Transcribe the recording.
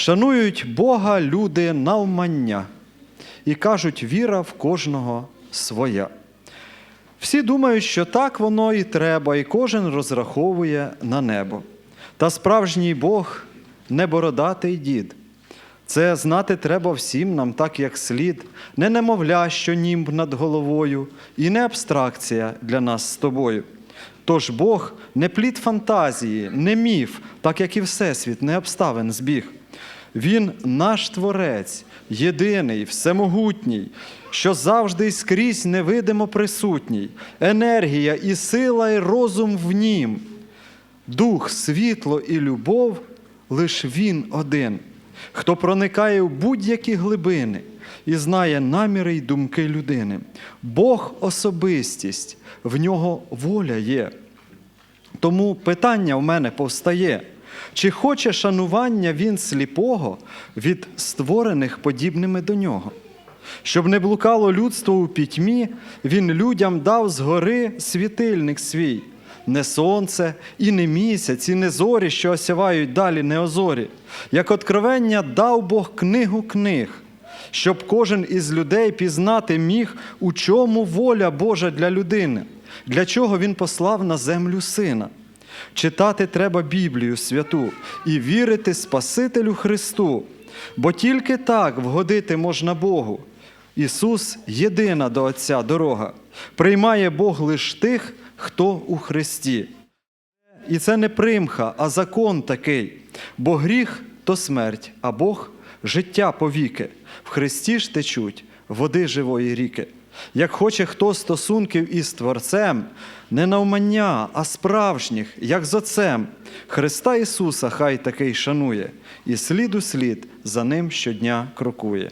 Шанують Бога люди навмання і кажуть, віра в кожного своя. Всі думають, що так воно і треба, і кожен розраховує на небо. Та справжній Бог не бородатий дід. Це знати треба всім нам так, як слід, не немовля, що німб над головою, і не абстракція для нас з тобою. Тож Бог не плід фантазії, не міф, так як і Всесвіт, не обставин збіг. Він наш Творець, єдиний, всемогутній, що завжди й скрізь невидимо присутній, енергія і сила, і розум в нім. Дух, світло і любов лиш Він один, хто проникає в будь-які глибини і знає наміри й думки людини. Бог особистість, в нього воля є. Тому питання в мене повстає: чи хоче шанування він сліпого від створених подібними до нього? Щоб не блукало людство у пітьмі, він людям дав згори світильник свій, не сонце, і не місяць, і не зорі, що осявають далі неозорі. Як откровення дав Бог книгу книг, щоб кожен із людей пізнати міг, у чому воля Божа для людини, для чого він послав на землю сина. Читати треба Біблію святу і вірити Спасителю Христу, бо тільки так вгодити можна Богу. Ісус єдина до Отця дорога. Приймає Бог лиш тих, хто у Христі. І це не примха, а закон такий. Бо гріх то смерть, а Бог життя повіки. В Христі ж течуть води живої ріки. Як хоче хто стосунків із Творцем, не навмання, а справжніх, як з Отцем, Христа Ісуса хай такий шанує, і слід у слід за ним щодня крокує.